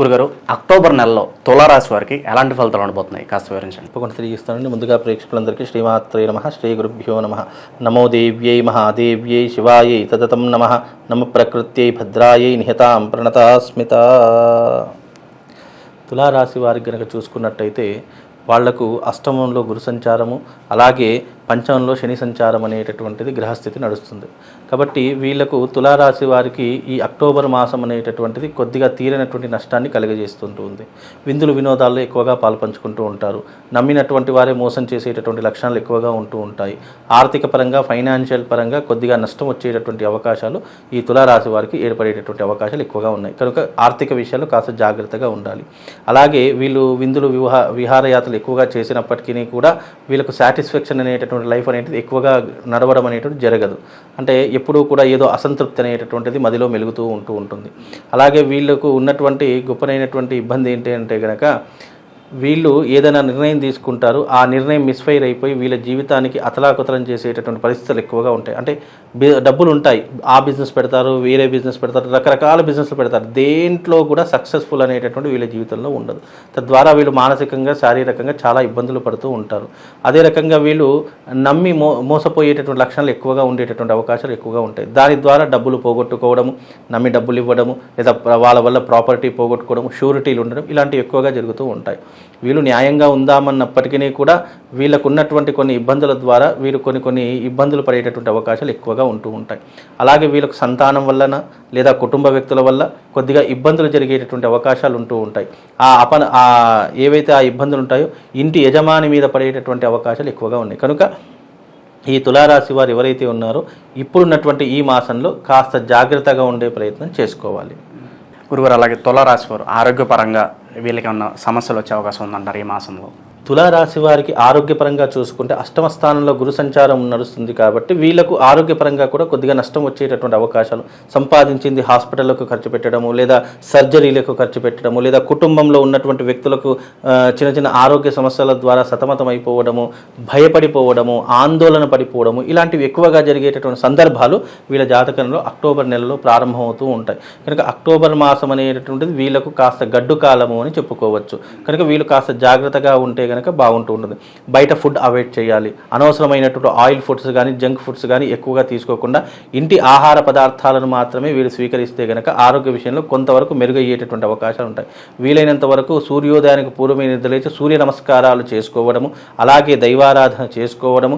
గురుగారు అక్టోబర్ నెలలో తులారాశి వారికి ఎలాంటి ఫలితాలు ఉండబోతున్నాయి? కాస్త వివరించండి. తప్పకుండా తెలియజేస్తానండి. ముందుగా ప్రేక్షకులందరికీ శ్రీమాత్రే నమ శ్రీ గురుభ్యో నమ. నమో దేవ్యై మహాదేవ్యై శివాయై తదతం నమ. నమ ప్రకృత్యై భద్రాయై నిహతాం ప్రణతాస్మిత. తులారాశి వారికి కనుక చూసుకున్నట్టయితే వాళ్ళకు అష్టమంలో గురు సంచారము అలాగే పంచమంలో శని సంచారం అనేటటువంటిది గ్రహస్థితి నడుస్తుంది. కాబట్టి వీళ్ళకు తులారాశి వారికి ఈ అక్టోబర్ మాసం అనేటటువంటిది కొద్దిగా తీరనటువంటి నష్టాన్ని కలుగజేస్తుంటూ ఉంది. విందులు వినోదాల్లో ఎక్కువగా పాల్పంచుకుంటూ ఉంటారు. నమ్మినటువంటి వారే మోసం చేసేటటువంటి లక్షణాలు ఎక్కువగా ఉంటూ ఉంటాయి. ఆర్థిక పరంగా ఫైనాన్షియల్ పరంగా కొద్దిగా నష్టం వచ్చేటటువంటి అవకాశాలు ఈ తులారాశి వారికి ఏర్పడేటటువంటి అవకాశాలు ఎక్కువగా ఉన్నాయి. కనుక ఆర్థిక విషయాలు కాస్త జాగ్రత్తగా ఉండాలి. అలాగే వీళ్ళు విందులు వివాహ విహారయాత్రలు ఎక్కువగా చేసినప్పటికీ కూడా వీళ్ళకు సాటిస్ఫాక్షన్ అనేటటువంటి లైఫ్ అనేది ఎక్కువగా నడవడం అనేటువంటి జరగదు. అంటే ఎప్పుడూ కూడా ఏదో అసంతృప్తి అనేటటువంటిది మదిలో మెలుగుతూ ఉంటూ ఉంటుంది. అలాగే వీళ్ళకు ఉన్నటువంటి గొప్పనైనటువంటి ఇబ్బంది ఏంటి అంటే కనుక వీళ్ళు ఏదైనా నిర్ణయం తీసుకుంటారు ఆ నిర్ణయం మిస్ఫైర్ అయిపోయి వీళ్ళ జీవితానికి అతలాకుతలం చేసేటటువంటి పరిస్థితులు ఎక్కువగా ఉంటాయి. అంటే డబ్బులు ఉంటాయి. ఆ బిజినెస్ పెడతారు వేరే బిజినెస్ పెడతారు రకరకాల బిజినెస్లు పెడతారు. దేంట్లో కూడా సక్సెస్ఫుల్ అనేటటువంటి వీళ్ళ జీవితంలో ఉండదు. తద్వారా వీళ్ళు మానసికంగా శారీరకంగా చాలా ఇబ్బందులు పడుతూ ఉంటారు. అదే రకంగా వీళ్ళు నమ్మి మో మోసపోయేటటువంటి లక్షణాలు ఎక్కువగా ఉండేటటువంటి అవకాశాలు ఎక్కువగా ఉంటాయి. దాని ద్వారా డబ్బులు పోగొట్టుకోవడము నమ్మి డబ్బులు ఇవ్వడము లేదా వాళ్ళ వల్ల ప్రాపర్టీ పోగొట్టుకోవడం షూరిటీలు ఉండడం ఇలాంటివి ఎక్కువగా జరుగుతూ ఉంటాయి. వీళ్ళు న్యాయంగా ఉందామన్నప్పటికీ కూడా వీళ్ళకు ఉన్నటువంటి కొన్ని ఇబ్బందుల ద్వారా వీరు కొన్ని కొన్ని ఇబ్బందులు పడేటటువంటి అవకాశాలు ఎక్కువగా ఉంటూ ఉంటాయి. అలాగే వీళ్ళకు సంతానం వలన లేదా కుటుంబ వ్యక్తుల వల్ల కొద్దిగా ఇబ్బందులు జరిగేటటువంటి అవకాశాలు ఉంటూ ఉంటాయి. ఆ అపన ఆ ఏవైతే ఆ ఇబ్బందులు ఉంటాయో ఇంటి యజమాని మీద పడేటటువంటి అవకాశాలు ఎక్కువగా ఉన్నాయి. కనుక ఈ తులారాశి వారు ఎవరైతే ఉన్నారో ఇప్పుడున్నటువంటి ఈ మాసంలో కాస్త జాగ్రత్తగా ఉండే ప్రయత్నం చేసుకోవాలి. గురువారు అలాగే తులారాశి వారు ఆరోగ్యపరంగా వీళ్ళకి ఏమన్నా సమస్యలు వచ్చే అవకాశం ఉందంటారు ఈ మాసంలో? తులారాశి వారికి ఆరోగ్యపరంగా చూసుకుంటే అష్టమ స్థానంలో గురు సంచారం నడుస్తుంది కాబట్టి వీళ్ళకు ఆరోగ్యపరంగా కూడా కొద్దిగా నష్టం వచ్చేటటువంటి అవకాశాలు. సంపాదించింది హాస్పిటల్లకు ఖర్చు పెట్టడము లేదా సర్జరీలకు ఖర్చు పెట్టడము లేదా కుటుంబంలో ఉన్నటువంటి వ్యక్తులకు చిన్న చిన్న ఆరోగ్య సమస్యల ద్వారా సతమతం అయిపోవడము భయపడిపోవడము ఆందోళన పడిపోవడము ఇలాంటివి ఎక్కువగా జరిగేటటువంటి సందర్భాలు వీళ్ళ జాతకంలో అక్టోబర్ నెలలో ప్రారంభమవుతూ ఉంటాయి. కనుక అక్టోబర్ మాసం అనేటటువంటిది వీళ్ళకు కాస్త గడ్డు కాలము అని చెప్పుకోవచ్చు. కనుక వీళ్ళు కాస్త జాగ్రత్తగా ఉంటే కనుక బాగుంటూ ఉంటుంది. బయట ఫుడ్ అవాయిడ్ చేయాలి. అనవసరమైనటువంటి ఆయిల్ ఫుడ్స్ కానీ జంక్ ఫుడ్స్ కానీ ఎక్కువగా తీసుకోకుండా ఇంటి ఆహార పదార్థాలను మాత్రమే వీళ్ళు స్వీకరిస్తే కనుక ఆరోగ్య విషయంలో కొంతవరకు మెరుగయ్యేటటువంటి అవకాశాలు ఉంటాయి. వీలైనంత వరకు సూర్యోదయానికి పూర్వమే నిద్రలేచి సూర్య నమస్కారాలు చేసుకోవడము అలాగే దైవారాధన చేసుకోవడము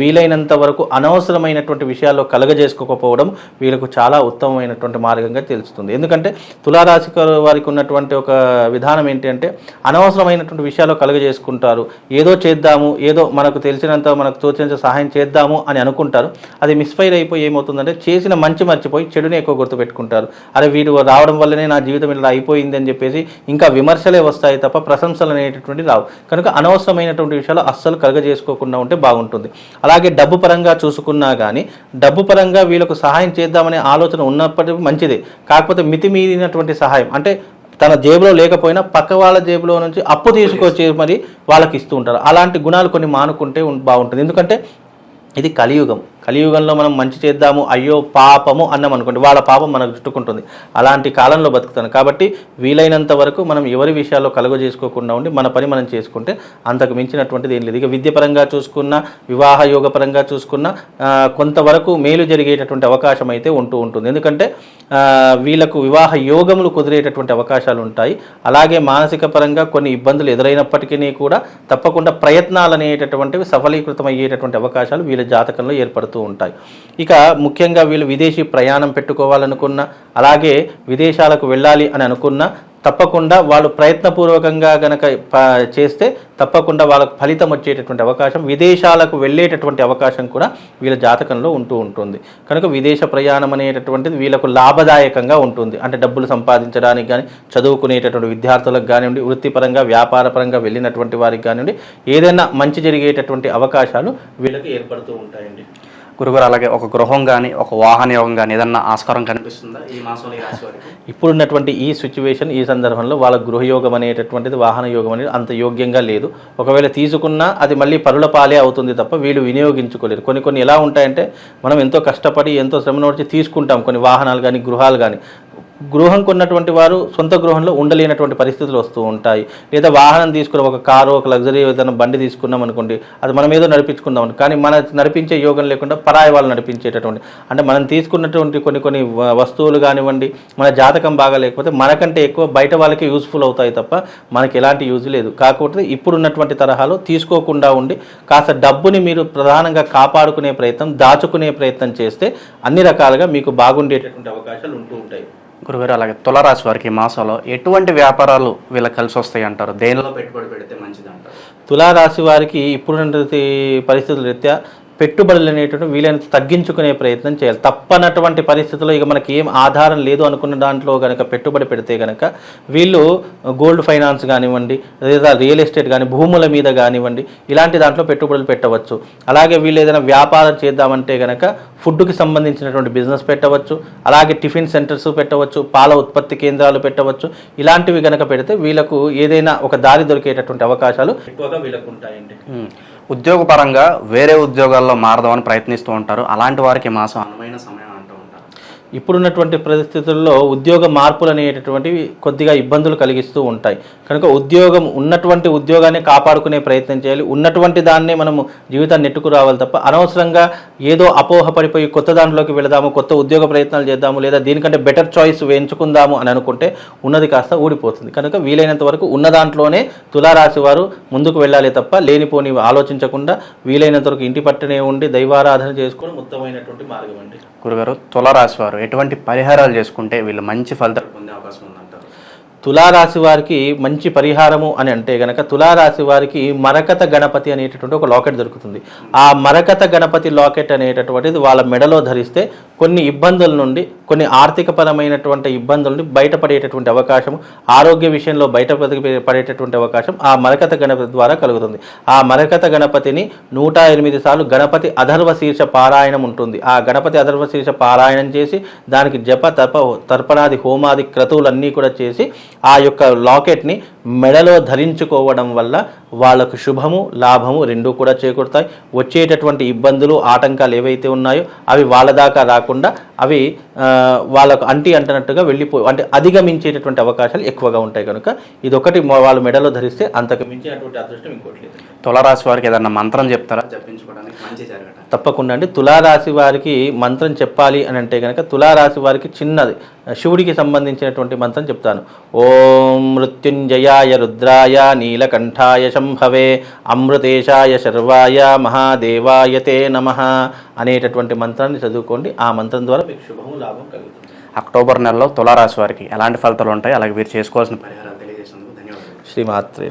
వీలైనంత వరకు అనవసరమైనటువంటి విషయాల్లో కలగజేసుకోకపోవడం వీళ్ళకు చాలా ఉత్తమమైనటువంటి మార్గంగా తెలుస్తుంది. ఎందుకంటే తులారాశి వారికి ఉన్నటువంటి ఒక విధానం ఏంటి అంటే అనవసరమైనటువంటి విషయాల్లో కలుగజేసుకుంటారు ఏదో చేద్దాము ఏదో మనకు తెలిసినంత మనకు తోచినంత సహాయం చేద్దాము అని అనుకుంటారు. అది మిస్ఫైర్ అయిపోయి ఏమవుతుందంటే చేసిన మంచి మర్చిపోయి చెడుని ఎక్కువ గుర్తుపెట్టుకుంటారు అరే వీడు రావడం వల్లనే నా జీవితం ఇలా అయిపోయింది అని చెప్పేసి ఇంకా విమర్శలే వస్తాయి తప్ప ప్రశంసలు అనేటటువంటి రావు. కనుక అనవసరమైనటువంటి విషయాలు అస్సలు కలగజేసుకోకుండా ఉంటే బాగుంటుంది. అలాగే డబ్బు పరంగా చూసుకున్నా కానీ డబ్బు పరంగా వీళ్ళకు సహాయం చేద్దామనే ఆలోచన ఉన్నప్పటికీ మంచిది. కాకపోతే మితిమీరినటువంటి సహాయం అంటే తన జేబులో లేకపోయినా పక్క వాళ్ళ జేబులో నుంచి అప్పు తీసుకొచ్చి మరి వాళ్ళకి ఇస్తూ ఉంటారు. అలాంటి గుణాలు కొన్ని మానుకుంటే బాగుంటుంది. ఎందుకంటే ఇది కలియుగం. కలియుగంలో మనం మంచి చేద్దాము అయ్యో పాపము అన్నాం అనుకోండి వాళ్ళ పాపం మనకు చుట్టుకుంటుంది. అలాంటి కాలంలో బతుకుతాను. కాబట్టి వీలైనంత వరకు మనం ఎవరి విషయాల్లో కలుగజేసుకోకుండా ఉండి మన పని మనం చేసుకుంటే అంతకు మించినటువంటిది ఏం లేదు. ఇక విద్య పరంగా చూసుకున్నా వివాహ యోగ పరంగా చూసుకున్న కొంతవరకు మేలు జరిగేటటువంటి అవకాశం అయితే ఉంటూ ఉంటుంది. ఎందుకంటే వీళ్ళకు వివాహ యోగములు కుదిరేటటువంటి అవకాశాలు ఉంటాయి. అలాగే మానసిక పరంగా కొన్ని ఇబ్బందులు ఎదురైనప్పటికీ కూడా తప్పకుండా ప్రయత్నాలు అనేటటువంటివి సఫలీకృతం అయ్యేటటువంటి అవకాశాలు వీళ్ళ జాతకంలో ఏర్పడుతూ ఉంటాయి. ఇక ముఖ్యంగా వీళ్ళు విదేశీ ప్రయాణం పెట్టుకోవాలనుకున్న అలాగే విదేశాలకు వెళ్ళాలి అని అనుకున్న తప్పకుండా వాళ్ళు ప్రయత్నపూర్వకంగా గనక చేస్తే తప్పకుండా వాళ్ళకు ఫలితం వచ్చేటటువంటి అవకాశం విదేశాలకు వెళ్ళేటటువంటి అవకాశం కూడా వీళ్ళ జాతకంలో ఉంటూ ఉంటుంది. కనుక విదేశ ప్రయాణం అనేటటువంటిది వీళ్ళకు లాభదాయకంగా ఉంటుంది. అంటే డబ్బులు సంపాదించడానికి కానీ చదువుకునేటటువంటి విద్యార్థులకు కానివ్వండి వృత్తిపరంగా వ్యాపారపరంగా వెళ్ళినటువంటి వారికి కానివ్వండి ఏదైనా మంచి జరిగేటటువంటి అవకాశాలు వీళ్ళకి ఏర్పడుతూ ఉంటాయండి. గురుగారు అలాగే ఒక గృహం కానీ ఒక వాహన యోగం కానీ ఏదన్నా ఆస్కారం కనిపిస్తుందా ఈ మాసంలో ఇప్పుడున్నటువంటి ఈ సిచ్యువేషన్ ఈ సందర్భంలో వాళ్ళ గృహయోగం అనేటటువంటిది వాహన యోగం అనేది అంత యోగ్యంగా లేదు. ఒకవేళ తీసుకున్నా అది మళ్ళీ పరుల పాలే అవుతుంది తప్ప వీళ్ళు వినియోగించుకోలేరు. కొన్ని కొన్ని ఎలా ఉంటాయంటే మనం ఎంతో కష్టపడి ఎంతో శ్రమ వచ్చి తీసుకుంటాం. కొన్ని వాహనాలు కానీ గృహాలు కానీ గృహం కొన్నటువంటి వారు సొంత గృహంలో ఉండలేనటువంటి పరిస్థితులు వస్తూ ఉంటాయి. లేదా వాహనం తీసుకుని ఒక కారు ఒక లగ్జరీ ఏదైనా బండి తీసుకున్నాం అనుకోండి అది మనం ఏదో నడిపించుకుందాం. కానీ మన నడిపించే యోగం లేకుండా పరాయి వాళ్ళు నడిపించేటటువంటి అంటే మనం తీసుకున్నటువంటి కొన్ని కొన్ని వస్తువులు కానివ్వండి మన జాతకం బాగా లేకపోతే మనకంటే ఎక్కువ బయట వాళ్ళకి యూస్ఫుల్ అవుతాయి తప్ప మనకి ఎలాంటి యూజ్ లేదు. కాకపోతే ఇప్పుడున్నటువంటి తరహాలో తీసుకోకుండా ఉండి కాస్త డబ్బుని మీరు ప్రధానంగా కాపాడుకునే ప్రయత్నం దాచుకునే ప్రయత్నం చేస్తే అన్ని రకాలుగా మీకు బాగుండేటటువంటి అవకాశాలు ఉంటూ ఉంటాయి. గురుగారు అలాగే తులారాశి వారికి మాసంలో ఎటువంటి వ్యాపారాలు వీళ్ళకి కలిసి వస్తాయి అంటారు? దేనిలో పెట్టుబడి పెడితే మంచిది అంటారు? తులారాశి వారికి ఇప్పుడున్నటువంటి పరిస్థితుల రీత్యా పెట్టుబడులు అనేటువంటి వీలైనంత తగ్గించుకునే ప్రయత్నం చేయాలి. తప్పనటువంటి పరిస్థితుల్లో ఇక మనకి ఏం ఆధారం లేదు అనుకున్న దాంట్లో కనుక పెట్టుబడి పెడితే కనుక వీళ్ళు గోల్డ్ ఫైనాన్స్ కానివ్వండి లేదా రియల్ ఎస్టేట్ కానీ భూముల మీద కానివ్వండి ఇలాంటి దాంట్లో పెట్టుబడులు పెట్టవచ్చు. అలాగే వీళ్ళు ఏదైనా వ్యాపారం చేద్దామంటే కనుక ఫుడ్కి సంబంధించినటువంటి బిజినెస్ పెట్టవచ్చు అలాగే టిఫిన్ సెంటర్స్ పెట్టవచ్చు పాల ఉత్పత్తి కేంద్రాలు పెట్టవచ్చు. ఇలాంటివి కనుక పెడితే వీళ్ళకు ఏదైనా ఒక దారి దొరికేటటువంటి అవకాశాలు ఎక్కువగా వీళ్ళకు ఉంటాయండి. ఉద్యోగపరంగా వేరే ఉద్యోగాల్లో మారదామని ప్రయత్నిస్తూ ఉంటారు. అలాంటి వారికి మాసం అనువైన సమయం ఇప్పుడున్నటువంటి పరిస్థితుల్లో ఉద్యోగ మార్పులు అనేటటువంటివి కొద్దిగా ఇబ్బందులు కలిగిస్తూ ఉంటాయి. కనుక ఉద్యోగం ఉన్నటువంటి ఉద్యోగాన్ని కాపాడుకునే ప్రయత్నం చేయాలి. ఉన్నటువంటి దాన్నే మనము జీవితాన్ని నెట్టుకు రావాలి తప్ప అనవసరంగా ఏదో అపోహ పడిపోయి కొత్త దాంట్లోకి వెళదాము కొత్త ఉద్యోగ ప్రయత్నాలు చేద్దాము లేదా దీనికంటే బెటర్ చాయిస్ వేయించుకుందాము అని అనుకుంటే ఉన్నది కాస్త ఊడిపోతుంది. కనుక వీలైనంత వరకు ఉన్న దాంట్లోనే తులారాశి వారు ముందుకు వెళ్ళాలి తప్ప లేనిపోని ఆలోచించకుండా వీలైనంత వరకు ఇంటి పట్టనే ఉండి దైవారాధన చేసుకోవడం ఉత్తమమైనటువంటి మార్గం అండి. గురుగారు తులారాశి వారు ఎటువంటి పరిహారాలు చేసుకుంటే వీళ్ళు మంచి ఫలితాలు పొందే అవకాశం ఉందంటారు? తులారాశి వారికి మంచి పరిహారము అని అంటే గనక తులారాశి వారికి మరకత గణపతి అనేటటువంటి ఒక లాకెట్ దొరుకుతుంది. ఆ మరకత గణపతి లాకెట్ అనేటటువంటిది వాళ్ళ మెడలో ధరిస్తే కొన్ని ఇబ్బందుల నుండి కొన్ని ఆర్థిక పరమైనటువంటి ఇబ్బందుల నుండి బయటపడేటటువంటి అవకాశం ఆరోగ్య విషయంలో బయట పడేటటువంటి అవకాశం ఆ మరకత గణపతి ద్వారా కలుగుతుంది. ఆ మరకత గణపతిని నూట ఎనిమిది సార్లు గణపతి అధర్వ శీర్ష పారాయణం ఉంటుంది. ఆ గణపతి అధర్వ శీర్ష పారాయణం చేసి దానికి జప తప తర్పణాది హోమాది క్రతువులన్నీ కూడా చేసి ఆ యొక్క లాకెట్ని మెడలో ధరించుకోవడం వల్ల వాళ్ళకు శుభము లాభము రెండూ కూడా చేకూరుతాయి. వచ్చేటటువంటి ఇబ్బందులు ఆటంకాలు ఏవైతే ఉన్నాయో అవి వాళ్ళ దాకా రాకుండా అవి వాళ్ళకు అంటి అంటనట్టుగా వెళ్ళిపో అంటే అధిగమించేటటువంటి అవకాశాలు ఎక్కువగా ఉంటాయి కనుక ఇది ఒకటి మొ- వాళ్ళు మెడలో ధరిస్తే అంతకు మించినటువంటి అదృష్టం ఇంకోటి లేదు. తులారాశి వారికి ఏదన్నా మంత్రం చెప్తారా? జపించుకోవడానికి మంచి తప్పకుండా అండి. తులారాశి వారికి మంత్రం చెప్పాలి అని అంటే కనుక తులారాశి వారికి చిన్నది. శివుడికి సంబంధించినటువంటి మంత్రం చెప్తాను. ఓం మృత్యుంజయాయ రుద్రాయ నీలకంఠాయ శంభవే అమృతేశాయ శర్వాయ మహాదేవాయ తే నమ అనేటటువంటి మంత్రాన్ని చదువుకోండి. ఆ మంత్రం ద్వారా మీకు శుభము లాభం కలుగుతుంది. అక్టోబర్ నెలలో తులారాశి వారికి ఎలాంటి ఫలితాలు ఉంటాయి అలాగే వీరు చేసుకోవాల్సిన పరిహారాలు తెలియజేసినందుకు ధన్యవాదాలు. శ్రీమాత్రే